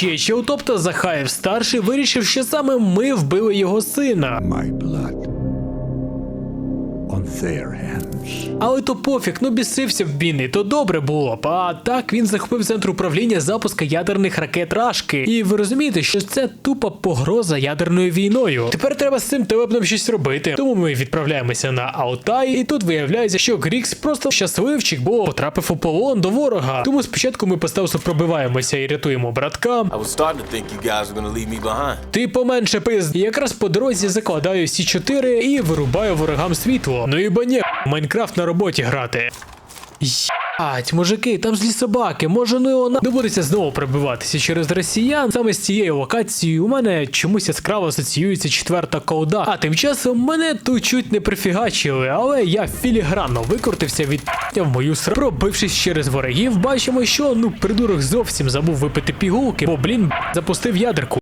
Чечіл, тобто Захаєв старший, вирішив, що саме ми вбили його сина. My blood on their hands. Але то пофіг, ну бісився б він, і то добре було б. А так він захопив центр управління запуска ядерних ракет Рашки. І ви розумієте, що це тупа погроза ядерною війною. Тепер треба з цим телепном щось робити. Тому ми відправляємося на Алтай, і тут виявляється, що Грікс просто щасливчик, бо потрапив у полон до ворога. Тому спочатку ми поставсу пробиваємося і рятуємо братка. I was starting to think you guys were gonna leave me behind. Ти поменше пизд. І якраз по дорозі закладаю сі 4 і вирубаю ворогам світло. Ну і банє, Майнкрафт на роботі грати. Ять, мужики, там злі собаки, може ну його на доводиться знову пробиватися через росіян. Саме з цією локацією у мене чомусь яскраво асоціюється четверта колда. А тим часом мене тут чуть не прифігачили, але я філігранно викрутився від в мою сра. Пробившись через ворогів, бачимо, що ну придурок зовсім забув випити пігулки, бо блін запустив ядерку.